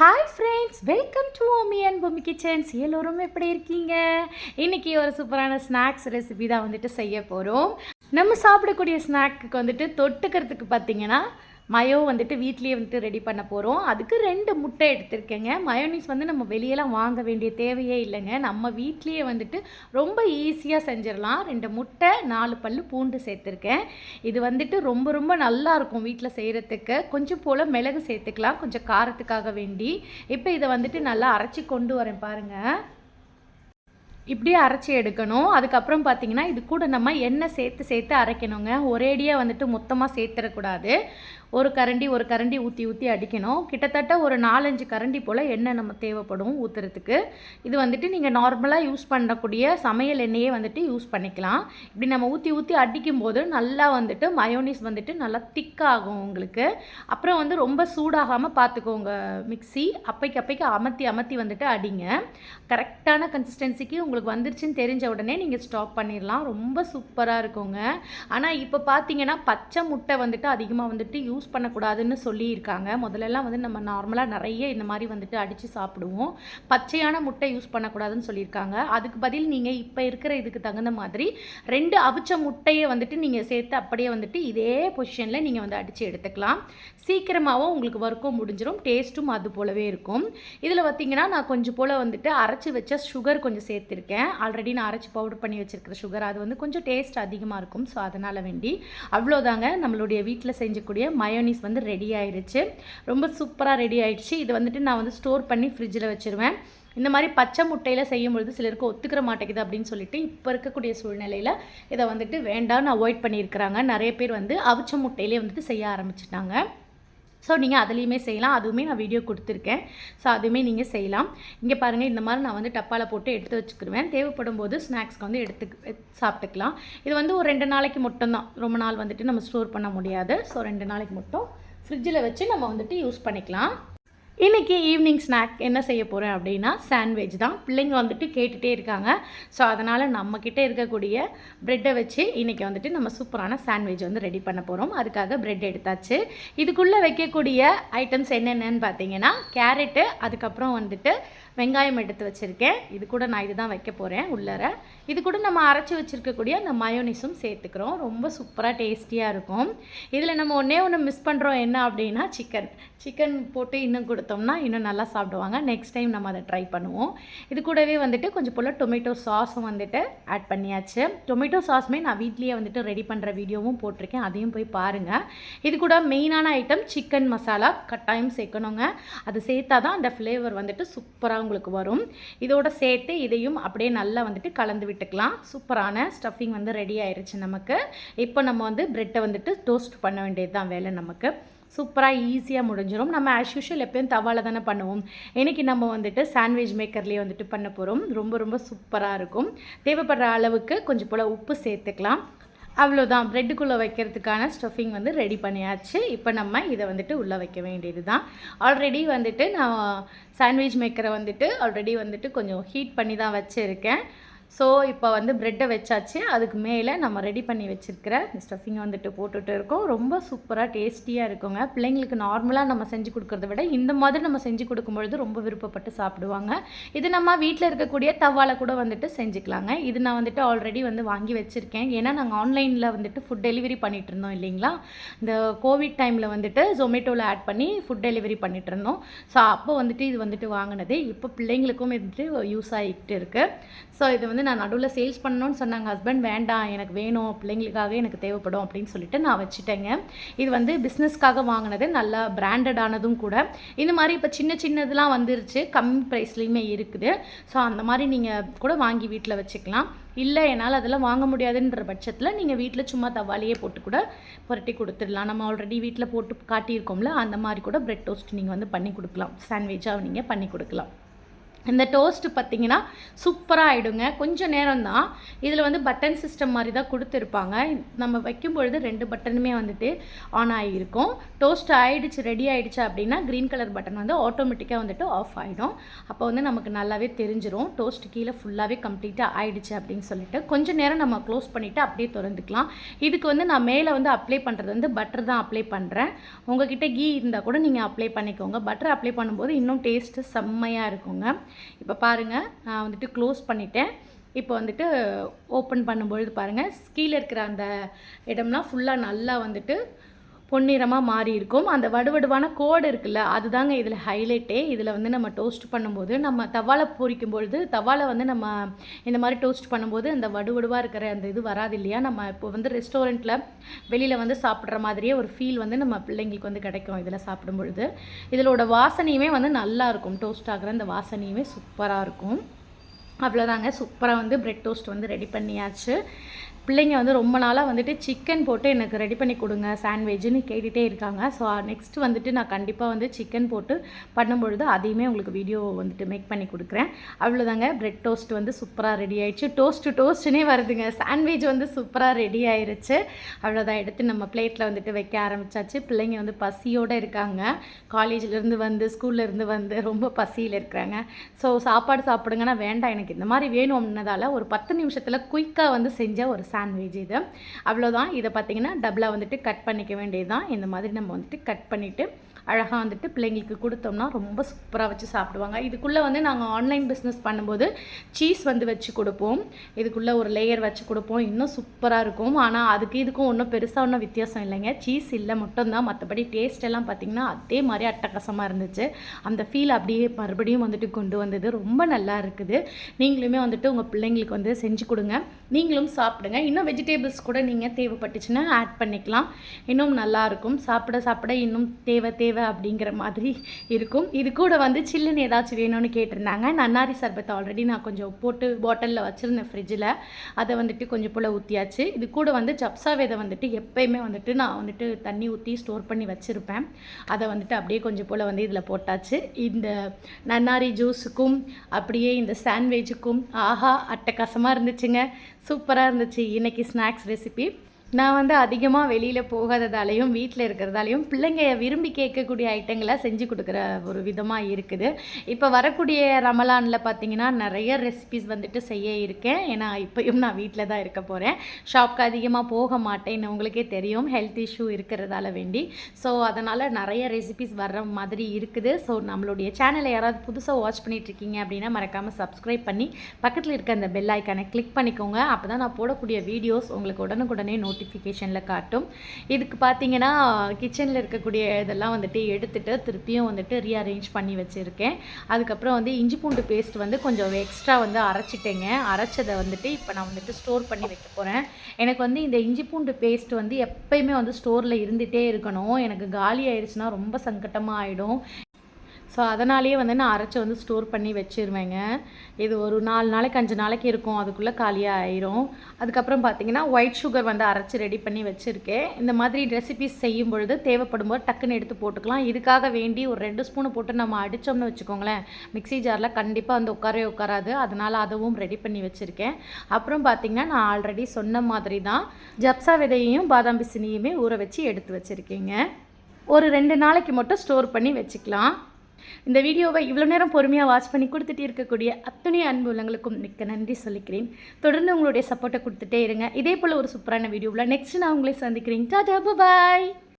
Hi friends welcome to Omi and Pommi kitchens எல்லோரும் எப்படி இருக்கீங்க? இன்றைக்கி ஒரு சூப்பரான ஸ்நாக்ஸ் ரெசிபி தான் வந்துட்டு செய்ய போகிறோம் நம்ம சாப்பிடக்கூடிய ஸ்நாக்குக்கு வந்துட்டு தொட்டுக்கிறதுக்கு பார்த்தீங்கன்னா மயோ வந்துட்டு வீட்லேயே வந்துட்டு ரெடி பண்ண போகிறோம் அதுக்கு ரெண்டு முட்டை எடுத்திருக்கேங்க. மயோனிஸ் வந்து நம்ம வெளியெல்லாம் வாங்க வேண்டிய தேவையே இல்லைங்க. நம்ம வீட்லேயே வந்துட்டு ரொம்ப ஈஸியாக செஞ்சிடலாம். ரெண்டு முட்டை நாலு பல் பூண்டு சேர்த்துருக்கேன். இது வந்துட்டு ரொம்ப ரொம்ப நல்லா இருக்கும் வீட்டில் செய்கிறதுக்கு கொஞ்சம் போல் மிளகு சேர்த்துக்கலாம். கொஞ்சம் காரத்துக்காக வேண்டி. இப்போ இதை வந்துட்டு நல்லா அரைச்சி கொண்டு வரேன் பாருங்கள் இப்படியே அரைச்சி எடுக்கணும். அதுக்கப்புறம் பார்த்தீங்கன்னா இது கூட நம்ம எண்ணெய் சேர்த்து சேர்த்து அரைக்கணுங்க. ஒரேடியாக வந்துட்டு மொத்தமாக சேர்த்துடக்கூடாது ஒரு கரண்டி ஒரு கரண்டி ஊற்றி ஊற்றி அடிக்கணும். கிட்டத்தட்ட ஒரு நாலஞ்சு கரண்டி போல் எண்ணெய் நம்ம தேவைப்படும் ஊற்றுறதுக்கு இது வந்துட்டு நீங்கள் நார்மலாக யூஸ் பண்ணக்கூடிய சமையல் எண்ணெயே வந்துட்டு யூஸ் பண்ணிக்கலாம். இப்படி நம்ம ஊற்றி ஊற்றி அடிக்கும் போது நல்லா வந்துட்டு மயோனிஸ் வந்துட்டு நல்லா திக்காகும் உங்களுக்கு. அப்புறம் வந்து ரொம்ப சூடாகாமல் பார்த்துக்கோங்க மிக்சி அப்பைக்கு அப்பைக்கு அமர்த்தி அமர்த்தி வந்துட்டு அடிங்க. கரெக்டான கன்சிஸ்டன்சிக்கு உங்களுக்கு வந்துருச்சுன்னு தெரிஞ்ச உடனே நீங்கள் ஸ்டாப் பண்ணிடலாம் ரொம்ப சூப்பராக இருக்குங்க. ஆனால் இப்போ பார்த்தீங்கன்னா பச்சை முட்டை வந்துட்டு அதிகமாக வந்துட்டு யூஸ் பண்ணக்கூடாதுன்னு சொல்லியிருக்காங்க. முதல்லலாம் வந்து நம்ம நார்மலாக நிறைய இந்த மாதிரி வந்துட்டு அடித்து சாப்பிடுவோம். பச்சையான முட்டை யூஸ் பண்ணக்கூடாதுன்னு சொல்லியிருக்காங்க. அதுக்கு பதில் நீங்கள் இப்போ இருக்கிற இதுக்கு தகுந்த மாதிரி ரெண்டு அவிச்ச முட்டையை வந்துட்டு நீங்கள் சேர்த்து அப்படியே வந்துட்டு இதே பொசிஷனில் நீங்கள் வந்து அடித்து எடுத்துக்கலாம். சீக்கிரமாகவும் உங்களுக்கு ஒர்க்கும் முடிஞ்சிடும் டேஸ்ட்டும் அது போலவே இருக்கும். இதில் பார்த்தீங்கன்னா நான் கொஞ்சம் போல் வந்துட்டு அரைச்சி வச்ச சுகர் கொஞ்சம் சேர்த்துருக்கேன். ஆல்ரெடி நான் அரைச்சி பவுடர் பண்ணி வச்சுருக்கிற சுகர் அது வந்து கொஞ்சம் டேஸ்ட் அதிகமாக இருக்கும். ஸோ அதனால் வேண்டி அவ்வளோதாங்க நம்மளுடைய வீட்டில் செஞ்சக்கூடிய மயோனிஸ் வந்து ரெடி ஆயிடுச்சு ரொம்ப சூப்பராக ரெடி ஆயிடுச்சு இது வந்துட்டு நான் வந்து ஸ்டோர் பண்ணி ஃப்ரிட்ஜில் வச்சுருவேன். இந்த மாதிரி பச்சை முட்டையில் செய்யும் பொழுது சிலருக்கு ஒத்துக்கிற மாட்டேங்குது அப்படின்னு சொல்லிட்டு இப்போ இருக்கக்கூடிய சூழ்நிலையில் இதை வந்துட்டு வேண்டாம்னு அவாய்ட் பண்ணியிருக்கிறாங்க. நிறைய பேர் வந்து அவிச்ச முட்டையிலே வந்துட்டு செய்ய ஆரம்பிச்சிட்டாங்க. ஸோ நீங்கள் அதுலேயுமே செய்யலாம். அதுவுமே நான் வீடியோ கொடுத்துருக்கேன். ஸோ அதுவுமே நீங்கள் செய்யலாம். இங்கே பாருங்கள் இந்த மாதிரி நான் வந்து டப்பாவில் போட்டு எடுத்து வச்சுக்கிடுவேன் தேவைப்படும் போது ஸ்நாக்ஸ்க்கு வந்து எடுத்து சாப்பிட்டுக்கலாம். இது வந்து ஒரு ரெண்டு நாளைக்கு மட்டும்தான். ரொம்ப நாள் வந்துட்டு நம்ம ஸ்டோர் பண்ண முடியாது. ஸோ ரெண்டு நாளைக்கு மட்டும் ஃப்ரிட்ஜில் வச்சு நம்ம வந்துட்டு யூஸ் பண்ணிக்கலாம். இன்றைக்கி ஈவினிங் ஸ்நாக் என்ன செய்ய போகிறேன் அப்படின்னா சாண்ட்விச் தான். பிள்ளைங்க வந்துட்டு கேட்டுகிட்டே இருக்காங்க. ஸோ அதனால் நம்மக்கிட்ட இருக்கக்கூடிய ப்ரெட்டை வச்சு இன்றைக்கி வந்துட்டு நம்ம சூப்பரான சாண்ட்விச் வந்து ரெடி பண்ண போகிறோம் அதுக்காக ப்ரெட் எடுத்தாச்சு. இதுக்குள்ளே வைக்கக்கூடிய ஐட்டம்ஸ் என்னென்னு பார்த்தீங்கன்னா கேரட்டு அதுக்கப்புறம் வந்துட்டு வெங்காயம் எடுத்து வச்சுருக்கேன். இது கூட நான் இதுதான் வைக்க போகிறேன் உள்ளர. இது கூட நம்ம அரைச்சி வச்சுருக்கக்கூடிய அந்த மயோனிஸும் சேர்த்துக்கிறோம். ரொம்ப சூப்பராக டேஸ்டியாக இருக்கும். இதில் நம்ம ஒன்றே ஒன்று மிஸ் பண்ணுறோம் என்ன அப்படின்னா சிக்கன் சிக்கன் போட்டு இன்னும் கொடுத்தோம்னா இன்னும் நல்லா சாப்பிடுவாங்க. நெக்ஸ்ட் டைம் நம்ம அதை ட்ரை பண்ணுவோம். இது கூடவே வந்துட்டு கொஞ்சம் போல் டொமேட்டோ சாஸும் வந்துட்டு ஆட் பண்ணியாச்சு. டொமேட்டோ சாஸுமே நான் வீட்லேயே வந்துட்டு ரெடி பண்ணுற வீடியோவும் போட்டிருக்கேன். அதையும் போய் பாருங்கள் இது கூட மெயினான ஐட்டம் சிக்கன் மசாலா கட்டாயம் சேர்க்கணுங்க. அது சேர்த்தா தான் அந்த ஃப்ளேவர் வந்துட்டு சூப்பராக உங்களுக்கு வரும். இதோட சேர்த்து இதையும் அப்படியே நல்லா வந்துட்டு கலந்து விட்டுக்கலாம். சூப்பரான ஸ்டஃபிங் வந்து ரெடி ஆயிடுச்சு நமக்கு. இப்போ நம்ம வந்து ப்ரெட்டை வந்துட்டு டோஸ்ட் பண்ண வேண்டியது தான் வேலை நமக்கு. சூப்பராக ஈஸியாக முடிஞ்சிடும் நம்ம ஆஸ் யூஷுவல் எப்பயும் தவாவில் தானே பண்ணுவோம். இன்றைக்கி நம்ம வந்துட்டு சாண்ட்விச் மேக்கர்லேயே வந்துட்டு பண்ண போகிறோம் ரொம்ப ரொம்ப சூப்பராக இருக்கும். தேவைப்படுற அளவுக்கு கொஞ்சம் போல் உப்பு சேர்த்துக்கலாம். அவ்வளோதான் ப்ரெட்டுக்குள்ளே வைக்கிறதுக்கான ஸ்டஃபிங் வந்து ரெடி பண்ணியாச்சு. இப்போ நம்ம இதை வந்துட்டு உள்ளே வைக்க வேண்டியது தான் ஆல்ரெடி வந்துட்டு நான் சாண்ட்விச் மேக்கரை வந்துட்டு ஆல்ரெடி வந்துட்டு கொஞ்சம் ஹீட் பண்ணி தான் வச்சுருக்கேன். ஸோ இப்போ வந்து ப்ரெட்டை வச்சாச்சு. அதுக்கு மேலே நம்ம ரெடி பண்ணி வச்சுருக்கிற இந்த ஸ்டஃபிங்கை வந்துட்டு போட்டுட்டு இருக்கோம். ரொம்ப சூப்பராக டேஸ்டியாக இருக்குங்க. பிள்ளைங்களுக்கு நார்மலாக நம்ம செஞ்சு கொடுக்குறத விட இந்த மாதிரி நம்ம செஞ்சு கொடுக்கும்பொழுது ரொம்ப விருப்பப்பட்டு சாப்பிடுவாங்க. இது நம்ம வீட்டில் இருக்கக்கூடிய தவால கூட வந்துட்டு செஞ்சுக்கலாங்க. இது நான் வந்துட்டு ஆல்ரெடி வந்து வாங்கி வச்சுருக்கேன். ஏன்னா நாங்கள் ஆன்லைனில் வந்துட்டு ஃபுட் டெலிவரி பண்ணிகிட்டு இருந்தோம் இல்லைங்களா? இந்த கோவிட் டைமில் வந்துட்டு ஜொமேட்டோவில் ஆட் பண்ணி ஃபுட் டெலிவரி பண்ணிகிட்டு இருந்தோம். ஸோ அப்போ வந்துட்டு இது வந்துட்டு வாங்கினது இப்போ பிள்ளைங்களுக்கும் வந்துட்டு யூஸ் ஆகிட்டு இருக்குது ஸோ இது வந்து நான் நடுவில் சேல்ஸ் பண்ணணும்னு சொன்னாங்க. ஹஸ்பண்ட் வேண்டாம். எனக்கு வேணும். பிள்ளைங்களுக்காக எனக்கு தேவைப்படும். அப்படின்னு சொல்லிட்டு நான் வச்சுட்டேங்க. இது வந்து பிஸ்னஸ்க்காக வாங்கினது நல்லா பிராண்டடானதும் கூட. இந்த மாதிரி இப்போ சின்ன சின்னதுலாம் வந்துருச்சு. கம்மி ப்ரைஸ்லேயுமே இருக்குது. ஸோ அந்த மாதிரி நீங்கள் கூட வாங்கி வீட்டில் வச்சுக்கலாம். இல்லை என்னால் அதெல்லாம் வாங்க முடியாதுன்ற பட்சத்தில் நீங்கள் வீட்டில் சும்மா தவாலியே போட்டு கூட புரட்டி கொடுத்துடலாம். நம்ம ஆல்ரெடி வீட்டில் போட்டு காட்டியிருக்கோம்ல அந்த மாதிரி கூட பிரெட் டோஸ்ட் நீங்கள் வந்து பண்ணி கொடுக்கலாம். சாண்ட்விச்சாக நீங்கள் பண்ணி கொடுக்கலாம். இந்த டோஸ்ட்டு பார்த்தீங்கன்னா சூப்பராக ஆகிடுங்க கொஞ்சம் நேரம் தான் இதில் வந்து பட்டன் சிஸ்டம் மாதிரி தான் கொடுத்துருப்பாங்க. நம்ம வைக்கும் பொழுது ரெண்டு பட்டனுமே வந்துட்டு ஆன் ஆகியிருக்கும். டோஸ்ட் ஆகிடுச்சு ரெடி ஆகிடுச்சு அப்படின்னா க்ரீன் கலர் பட்டன் வந்து ஆட்டோமேட்டிக்காக வந்துட்டு ஆஃப் ஆகிடும் அப்போ வந்து நமக்கு நல்லாவே தெரிஞ்சிடும் டோஸ்ட் கீழே ஃபுல்லாகவே கம்ப்ளீட்டாக ஆகிடுச்சு அப்படின்னு சொல்லிட்டு கொஞ்சம் நேரம் நம்ம க்ளோஸ் பண்ணிவிட்டு அப்படியே திறந்துக்கலாம். இதுக்கு வந்து நான் மேலே வந்து அப்ளை பண்ணுறது வந்து பட்டர் தான் அப்ளை பண்ணுறேன் உங்ககிட்ட கீ இருந்தால் கூட நீங்கள் அப்ளை பண்ணிக்கோங்க. பட்டர் அப்ளை பண்ணும்போது இன்னும் டேஸ்ட்டு செம்மையாக இருக்குங்க. இப்போ பாருங்கள் நான் வந்துட்டு க்ளோஸ் பண்ணிட்டேன். இப்போ வந்துட்டு ஓப்பன் பண்ணும்பொழுது பாருங்கள் கீழே இருக்கிற அந்த இடம்லாம் ஃபுல்லாக நல்லா வந்துட்டு பொன்னிறமாக மாறி இருக்கும். அந்த வடுவடுவான கோடு இருக்குல்ல அதுதாங்க இதில் ஹைலைட்டே இதில் வந்து நம்ம டோஸ்ட் பண்ணும்போது நம்ம தவாலை பொரிக்கும் பொழுது தவாலை வந்து நம்ம இந்த மாதிரி டோஸ்ட் பண்ணும்போது அந்த வடுவடுவாக இருக்கிற அந்த இது வராது இல்லையா? நம்ம இப்போ வந்து ரெஸ்டாரண்ட்டில் வெளியில் வந்து சாப்பிட்ற மாதிரியே ஒரு ஃபீல் வந்து நம்ம பிள்ளைங்களுக்கு வந்து கிடைக்கும் இதில் சாப்பிடும் பொழுது இதிலோட வாசனையுமே வந்து நல்லா இருக்கும். டோஸ்ட் ஆகிற அந்த வாசனையுமே சூப்பராக இருக்கும். அவ்வளோதாங்க சூப்பராக வந்து ப்ரெட் டோஸ்ட் வந்து ரெடி பண்ணியாச்சு. பிள்ளைங்க வந்து ரொம்ப நாளாக வந்துட்டு சிக்கன் போட்டு எனக்கு ரெடி பண்ணி கொடுங்க சாண்ட்விஜ்னு கேட்டுகிட்டே இருக்காங்க. ஸோ நெக்ஸ்ட் வந்துட்டு நான் கண்டிப்பாக வந்து சிக்கன் போட்டு பண்ணும்பொழுது அதையுமே உங்களுக்கு வீடியோ வந்துட்டு மேக் பண்ணி கொடுக்குறேன். அவ்வளோதாங்க ப்ரெட் டோஸ்ட் வந்து சூப்பராக ரெடி ஆயிடுச்சு. டோஸ்ட்டு டோஸ்ட்னே வருதுங்க. சாண்ட்விச் வந்து சூப்பராக ரெடி ஆயிடுச்சு அவ்வளோதான் எடுத்து நம்ம பிளேட்டில் வந்துட்டு வைக்க ஆரம்பிச்சாச்சு. பிள்ளைங்க வந்து பசியோடு இருக்காங்க. காலேஜ்லேருந்து வந்து ஸ்கூல்லேருந்து வந்து ரொம்ப பசியில் இருக்கிறாங்க. ஸோ சாப்பாடு சாப்பிடுங்கன்னா வேண்டாம். எனக்கு இந்த மாதிரி வேணும் அப்படின்னதால ஒரு பத்து நிமிஷத்தில் குயிக்காக வந்து செஞ்ச ஒரு சாண்ட்விச் இது. அவ்வளோதான் இதை பார்த்திங்கன்னா டபுளாக வந்துட்டு கட் பண்ணிக்க வேண்டியது தான் இந்த மாதிரி நம்ம வந்துட்டு கட் பண்ணிவிட்டு அழகாக வந்துட்டு பிள்ளைங்களுக்கு கொடுத்தோம்னா ரொம்ப சூப்பராக வச்சு சாப்பிடுவாங்க. இதுக்குள்ளே வந்து நாங்கள் ஆன்லைன் பிஸ்னஸ் பண்ணும்போது சீஸ் வந்து வச்சு கொடுப்போம். இதுக்குள்ளே ஒரு லேயர் வச்சு கொடுப்போம். இன்னும் சூப்பராக இருக்கும். ஆனால் அதுக்கு இதுக்கும் ஒன்றும் பெருசாக ஒன்றும் வித்தியாசம் இல்லைங்க. சீஸ் இல்லை மட்டும்தான். மற்றபடி டேஸ்ட் எல்லாம் பார்த்திங்கன்னா அதே மாதிரி அட்டகாசமாக இருந்துச்சு. அந்த ஃபீல் அப்படியே மறுபடியும் வந்துட்டு கொண்டு வந்தது. ரொம்ப நல்லா இருக்குது. நீங்களுமே வந்துட்டு உங்கள் பிள்ளைங்களுக்கு வந்து செஞ்சு கொடுங்க. நீங்களும் சாப்பிடுங்க. இன்னும் வெஜிடேபிள்ஸ் கூட நீங்கள் தேவைப்பட்டுச்சுன்னா ஆட் பண்ணிக்கலாம். இன்னும் நல்லாயிருக்கும் சாப்பிட சாப்பிட இன்னும் தேவை தேவை அப்படிங்கிற மாதிரி இருக்கும். இது கூட வந்து சில்லுன்னு ஏதாச்சும் வேணும்னு கேட்டிருந்தாங்க. நன்னாரி சர்பத் ஆல்ரெடி நான் கொஞ்சம் போட்டு பாட்டிலில் வச்சுருந்தேன் ஃப்ரிட்ஜில் அதை வந்துட்டு கொஞ்சம் போல் ஊற்றியாச்சு இது கூட வந்து சப்சா விதை வந்துட்டு எப்பயுமே வந்துட்டு நான் வந்துட்டு தண்ணி ஊற்றி ஸ்டோர் பண்ணி வச்சுருப்பேன். அதை வந்துட்டு அப்படியே கொஞ்சம் போல் வந்து இதில் போட்டாச்சு. இந்த நன்னாரி ஜூஸுக்கும் அப்படியே இந்த சாண்ட்விச்சுக்கும் ஆஹா அட்டகாசமாக இருந்துச்சுங்க. சூப்பராக இருந்துச்சு. இன்றைக்கி ஸ்நாக்ஸ் ரெசிபி நான் வந்து அதிகமாக வெளியில் போகாததாலையும் வீட்டில் இருக்கிறதாலையும் பிள்ளைங்க விரும்பி கேட்கக்கூடிய ஐட்டங்களை செஞ்சு கொடுக்குற ஒரு விதமாக இருக்குது. இப்போ வரக்கூடிய ரமலானில் பார்த்தீங்கன்னா நிறைய ரெசிபிஸ் வந்துட்டு செய்ய இருக்கேன். ஏன்னா இப்போயும் நான் வீட்டில் தான் இருக்க போகிறேன் ஷாப்க்கு அதிகமாக போக மாட்டேன்னு உங்களுக்கே தெரியும். ஹெல்த் இஷ்யூ இருக்கிறதால வேண்டி. ஸோ அதனால் நிறைய ரெசிபிஸ் வர்ற மாதிரி இருக்குது. ஸோ நம்மளுடைய சேனலை யாராவது புதுசாக வாட்ச் பண்ணிகிட்ருக்கீங்க அப்படின்னா மறக்காமல் சப்ஸ்கிரைப் பண்ணி பக்கத்தில் இருக்க அந்த பெல் ஐக்கானை கிளிக் பண்ணிக்கோங்க. அப்போ தான் நான் போடக்கூடிய வீடியோஸ் உங்களுக்கு உடனுக்குடனே நோட் நோட்டிஃபிகேஷனில் காட்டும். இதுக்கு பார்த்தீங்கன்னா கிச்சனில் இருக்கக்கூடிய இதெல்லாம் வந்துட்டு எடுத்துகிட்டு திருப்பியும் வந்துட்டு ரீஅரேஞ்ச் பண்ணி வச்சுருக்கேன். அதுக்கப்புறம் வந்து இஞ்சி பூண்டு பேஸ்ட் வந்து கொஞ்சம் எக்ஸ்ட்ரா வந்து அரைச்சிட்டேங்க. அரைச்சதை வந்துட்டு இப்போ நான் வந்துட்டு ஸ்டோர் பண்ணி வைக்க போகிறேன் எனக்கு வந்து இந்த இஞ்சி பூண்டு பேஸ்ட் வந்து எப்பயுமே வந்து ஸ்டோரில் இருந்துகிட்டே இருக்கணும். எனக்கு காலி ஆயிடுச்சுன்னா ரொம்ப சங்கட்டமாக ஆகிடும் ஸோ அதனாலேயே வந்து நான் அரைச்சி வந்து ஸ்டோர் பண்ணி வச்சுருவேங்க. இது ஒரு நாலு நாளைக்கு அஞ்சு நாளைக்கு இருக்கும். அதுக்குள்ளே காலியாக ஆயிரும் அதுக்கப்புறம் பார்த்தீங்கன்னா ஒயிட் சுகர் வந்து அரைச்சி ரெடி பண்ணி வச்சுருக்கேன். இந்த மாதிரி ரெசிபிஸ் செய்யும் பொழுது தேவைப்படும் போது டக்குன்னு எடுத்து போட்டுக்கலாம். இதுக்காக வேண்டி ஒரு ரெண்டு ஸ்பூனை போட்டு நம்ம அடித்தோம்னு வச்சுக்கோங்களேன். மிக்சி ஜாரில் கண்டிப்பாக வந்து உட்காரவே உட்காராது. அதனால் அதுவும் ரெடி பண்ணி வச்சுருக்கேன். அப்புறம் பார்த்திங்கன்னா நான் ஆல்ரெடி சொன்ன மாதிரி தான் ஜப்சா விதையையும் பாதாம் பிசினியுமே ஊற வச்சு எடுத்து வச்சுருக்கேங்க. ஒரு ரெண்டு நாளைக்கு மட்டும் ஸ்டோர் பண்ணி வச்சுக்கலாம். இந்த வீடியோவை இவ்வளோ நேரம் பொறுமையாக வாட்ச் பண்ணி கொடுத்துட்டு இருக்கக்கூடிய அத்தனை அன்பு உள்ளங்களுக்கும் மிக்க நன்றி சொல்லிக்கிறேன். தொடர்ந்து உங்களுடைய சப்போர்ட்டை கொடுத்துட்டே இருங்க. இதே போல் ஒரு சூப்பரான வீடியோவில் நெக்ஸ்ட் நான் உங்களை சந்திக்கிறேன். டாடா பாய்